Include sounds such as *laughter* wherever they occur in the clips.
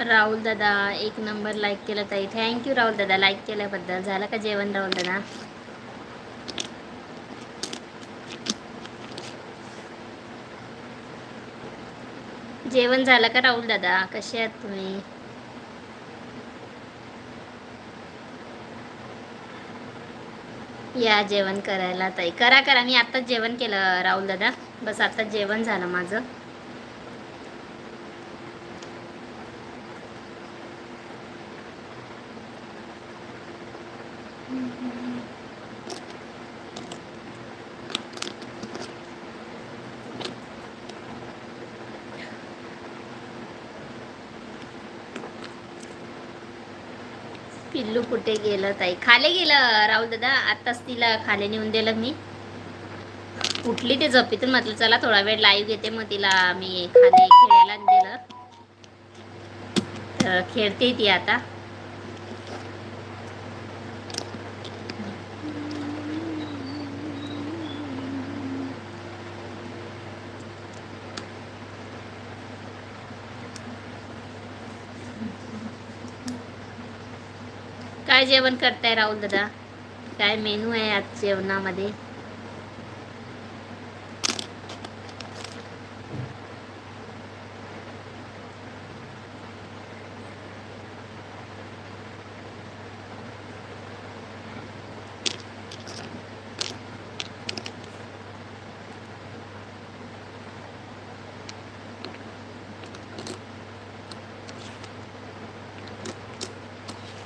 राहुल दादा एक number like केलं ताई. थँक्यू राहुल दादा लाईक केल्याबद्दल. झालं का जेवण राहुल दादा? जेवण झालं का राहुल दादा? कसे आहात तुम्ही? या जेवण करायला ताई. करा करा. मी आत्ताच जेवण केलं राहुल दादा. बस आत्ताच जेवण झालं माझं. पिल्लू कुठे गेलं ताई? खाले गेलं राहुल दादा. आत्ताच तिला खाले नेऊन दिलं मी. उठली ते झोपेतून. म्हटलं चला थोडा वेळ लाईव्ह घेते. मग तिला मी खाली खेळायला दिलं तर खेळते ती आता. काय जेवण करताय राहुल दादा? काय मेनू आहे आज जेवणामध्ये?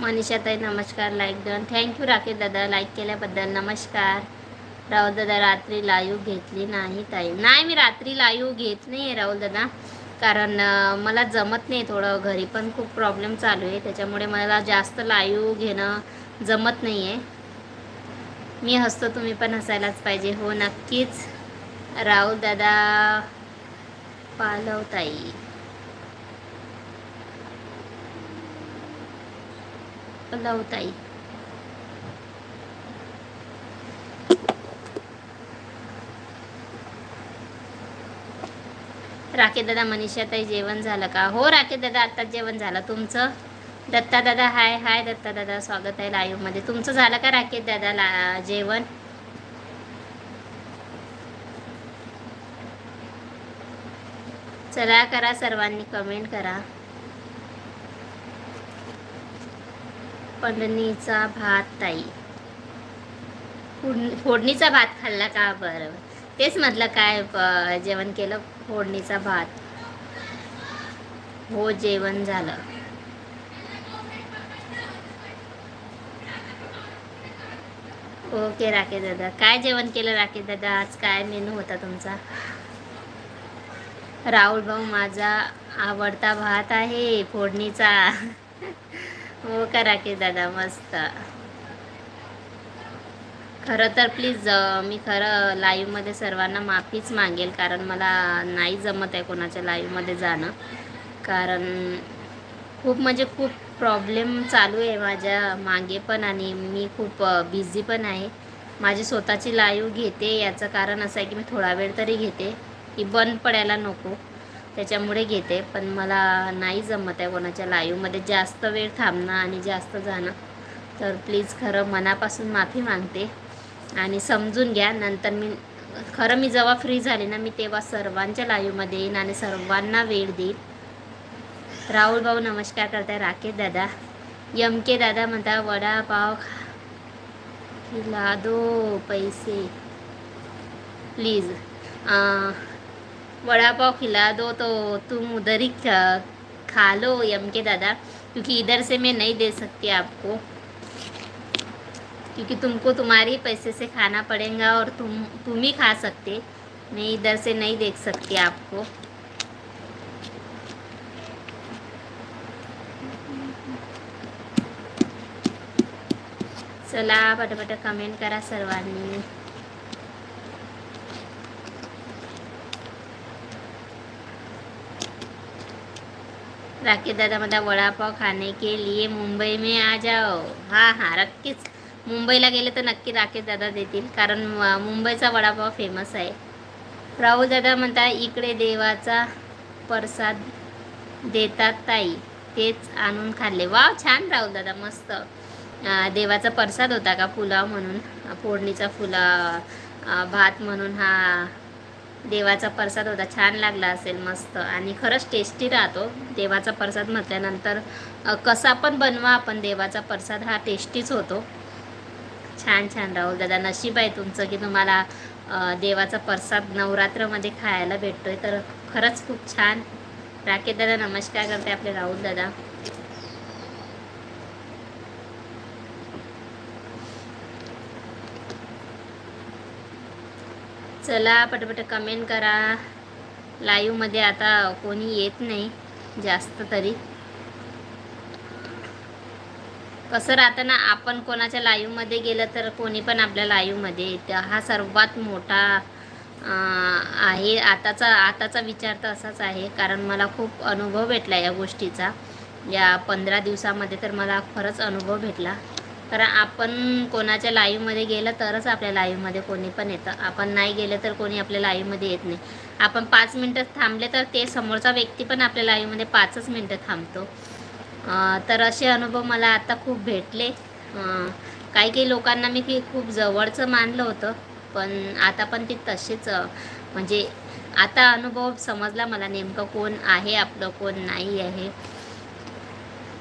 मनीषा ताई नमस्कार लाईक डन थँक्यू राकेश दादा. लाईक केल्याबद्दल नमस्कार. राहुल दादा रात्री लाईव्ह घेतली नाही ताई. नाही मी रात्री लाईव्ह घेत नाही आहे राहुल दादा. कारण मला जमत नाही थोडं. घरी पण खूप प्रॉब्लेम चालू आहे. त्याच्यामुळे मला जास्त लाईव्ह घेणं जमत नाही आहे मी हसतो तुम्ही पण हसायलाच पाहिजे. हो नक्कीच. राहुल दादा पालवताई लावता येईल राखे दादा मनीषा ताई जेवण झालं का? हो राखे दादा आत्ताच जेवण झालं. तुमचं? दत्ता दादा हाय हाय दत्ता दादा स्वागत आहे लाईव्हमध्ये. तुमचं झालं का राकेश दादा ला जेवण? चला करा सर्वांनी कमेंट करा. फोडणीचा भात ताई. फोड- फोडणीचा भात खाल्ला का बरं? तेच म्हटलं काय जेवण केलं फोडणीचा भात. हो जेवण झालं. ओके राकेश दादा. काय जेवण केलं राकेश दादा? आज काय मेनू होता तुमचा? राहुल भाऊ माझा आवडता भात आहे फोडणीचा. हो का राकेश दादा मस्त. खरं तर प्लीज मी खरं लाईव्हमध्ये सर्वांना माफीच मागेल कारण मला नाही जमत आहे कोणाच्या लाईव्हमध्ये जाणं. कारण खूप म्हणजे खूप प्रॉब्लेम चालू आहे माझ्या मागे पण आणि मी खूप बिझी पण आहे. माझी स्वतःची लाईव्ह घेते याचं कारण असं आहे की मी थोडा वेळ तरी घेते की बंद पडायला नको. त्याच्यामुळे घेते. पण मला नाही जमत आहे कोणाच्या लाईव्हमध्ये. जास्त वेळ थांबणं आणि जास्त जाणं. तर प्लीज खरं मनापासून माफी मागते. आणि समजून घ्या. नंतर मी खरं मी जेव्हा फ्री झाले ना मी तेव्हा सर्वांच्या लाईव्हमध्ये येईन आणि सर्वांना वेळ देईन. राहुल भाऊ नमस्कार करताय. राकेश दादा. यम के दादा म्हणता वडापाव खा. खिला दो पैसे. प्लीज. वड़ा पाव खिला दो तो तुम उधर ही खा- लो, यम के दादा। क्योंकि इधर से मैं नहीं दे सकती आपको। क्योंकि तुमको तुम्हारे पैसे से खाना पड़ेगा और तुम तुम ही खा सकते। मैं इधर से नहीं देख सकती आपको। चला पटापट कमेंट करा, सर्वांनी। राकेश दादा म्हणता वडापाव खाने के लिए मुंबई में आ जाओ. हां हां नक्कीच. मुंबईला गेले तर नक्की राकेश दादा देतील कारण म- मुंबईचा वडापाव फेमस आहे. राहुल दादा म्हणता इकडे देवाचा प्रसाद देतात ताई तेच आणून खाल्ले. वाव छान राहुल दादा मस्त. देवाचा प्रसाद होता का पुलाव म्हणून फोडणीचा फुला भात म्हणून हा देवाचा प्रसाद होता छान लागला असेल मस्त. आणि खरंच टेस्टी राहतो. देवाचा प्रसाद म्हटल्यानंतर कसा पण बनवा आपण देवाचा प्रसाद हा टेस्टीच होतो. छान छान राहुल दादा नशीब आहे तुमचं की तुम्हाला देवाचा प्रसाद नवरात्रमध्ये खायला भेटतोय. तर खरंच खूप छान. राकेत दादा नमस्कार करते आपले राहुल दादा. चला पटपट कमेंट करा. लाईव्हमध्ये आता कोणी येत नाही जास्त तरी. कसं राहतं ना आपण कोणाच्या लाईव्हमध्ये गेलं तर कोणी पण आपल्या लाईव्हमध्ये येतं. हा सर्वात मोठा आहे. आताचा आताचा विचार तर असाच आहे. कारण मला खूप अनुभव भेटला या गोष्टीचा. या पंधरा दिवसामध्ये तर मला खरंच अनुभव भेटला. कारण आपण कोणाच्या लाईव्हमध्ये गेलं तरच आपल्या लाईव्हमध्ये कोणी पण येतं. आपण नाही गेलं तर कोणी आपल्या लाईव्हमध्ये येत नाही. आपण पाच मिनटं थांबले तर ते समोरचा व्यक्ती पण आपल्या लाईव्हमध्ये पाचच मिनटं थांबतो. तर असे अनुभव मला आता खूप भेटले. काही काही लोकांना मी की खूप जवळचं मानलं होतं पण आता पण ते तसेच म्हणजे आता अनुभव समजला मला नेमकं कोण आहे आपलं कोण नाही आहे.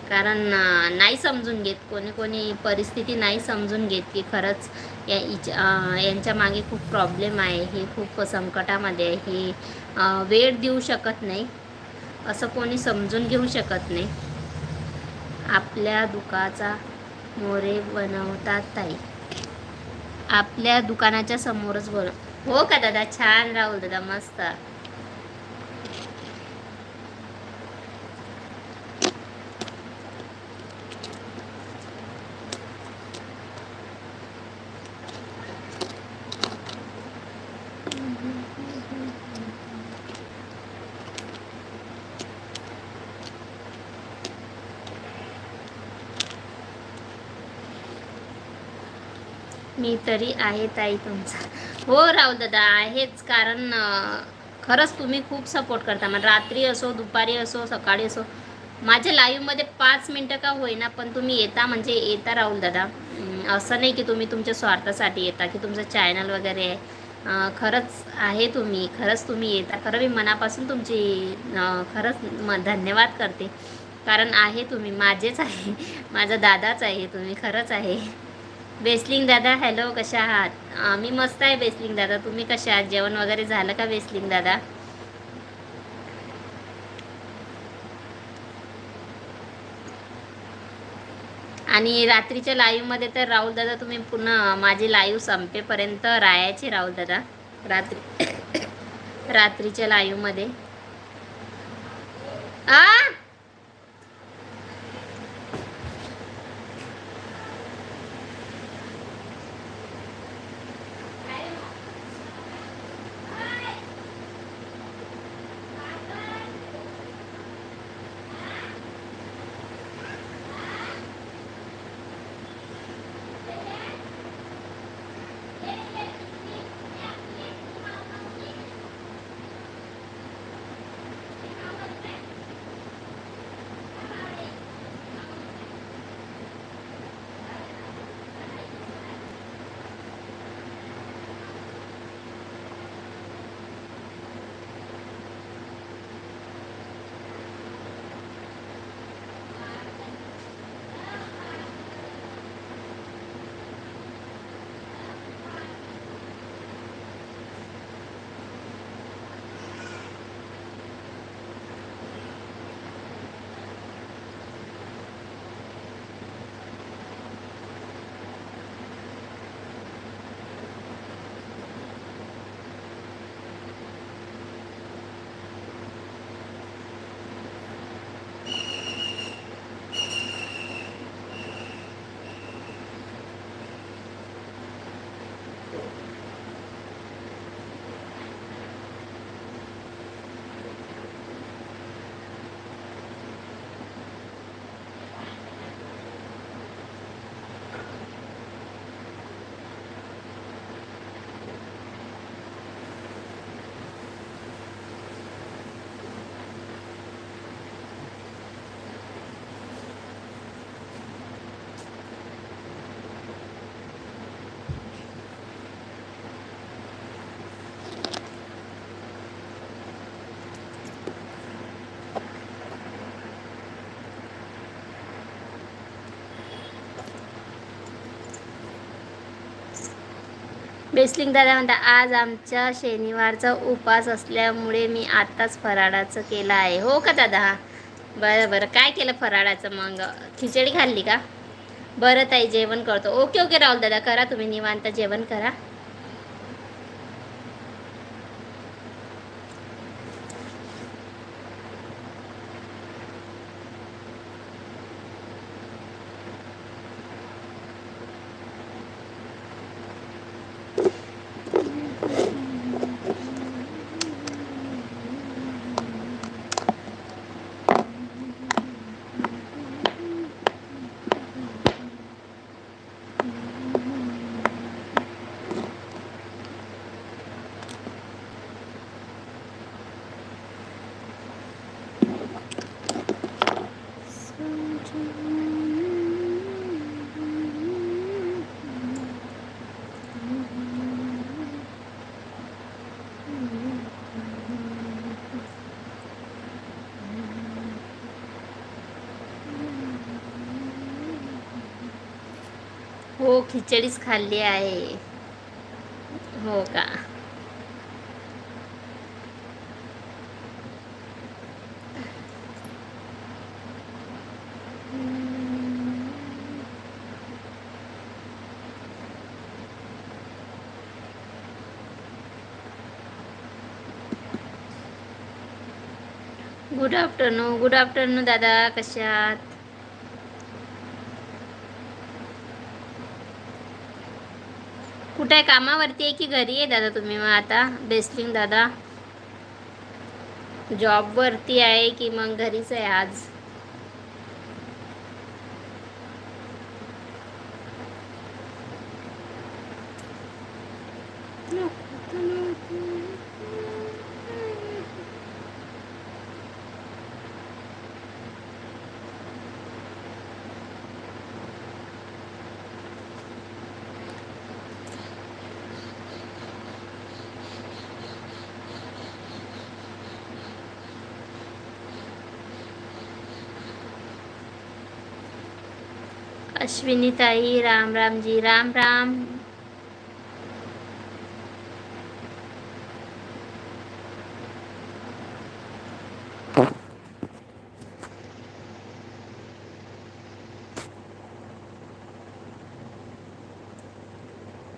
कारण नाही समजून घेत. कोणी कोणी परिस्थिती नाही समजून घेत की खरंच या यांच्या मागे खूप प्रॉब्लेम आहे हे खूप संकटामध्ये आहे हे वेळ देऊ शकत नाही. असं कोणी समजून घेऊ शकत नाही. आपल्या दुकाचा मोरे बनवतात ताई. आपल्या दुकानाच्या समोरच बनव हो का दादा? छान राहुल दादा मस्त. मी तरी आहे ताई तुमचा. हो राहुल दादा आहेच. कारण खरंच तुम्ही खूप सपोर्ट करता. मग रात्री असो दुपारी असो सकाळी असो माझ्या लाईव्हमध्ये पाच मिनटं का होईना पण तुम्ही येता म्हणजे येता राहुल दादा. असं नाही की तुम्ही तुमच्या स्वार्थासाठी येता की तुमचं चॅनल वगैरे आहे. खरंच आहे तुम्ही खरंच तुम्ही येता. खरं मी मनापासून तुमची खरंच म धन्यवाद करते. कारण आहे तुम्ही माझेच आहे. *laughs* माझा दादाच आहे तुम्ही खरंच आहे. बेसलिंग दादा हॅलो कशा आहात? मी मस्त आहे बेसलिंग दादा. तुम्ही कशा आहात? जेवण वगैरे झालं का बेसलिंग दादा? आणि रात्रीच्या लाईव्हमध्ये तर राहुल दादा तुम्ही पुन्हा माझी लाईव्ह संपेपर्यंत राहायचे राहुल दादा. रात्री *coughs* रात्रीच्या लाईव्हमध्ये आ! बेसलिंग दादा म्हणता आज आमच्या शनिवारचा उपास असल्यामुळे मी आत्ताच फराळाचं केलं आहे. हो का दादा? बरं बरं. काय केलं फराळाचं मग? खिचडी खाल्ली का? बरं ताई जेवण करतो. ओके ओके राहुल दादा करा तुम्ही निवांत जेवण करा हो खिचडीच खाल्ली आहे. हो का? गुड आफ्टरनून गुड आफ्टरनून दादा. कशात कुठं? आहे कामावरती आहे की घरी आहे दादा तुम्ही मग आता? बेस्टिंग दादा? जॉबवरती आहे की मग घरीच आहे आज? અશ્વિનીતાઈ રામ રામજી રામ રામ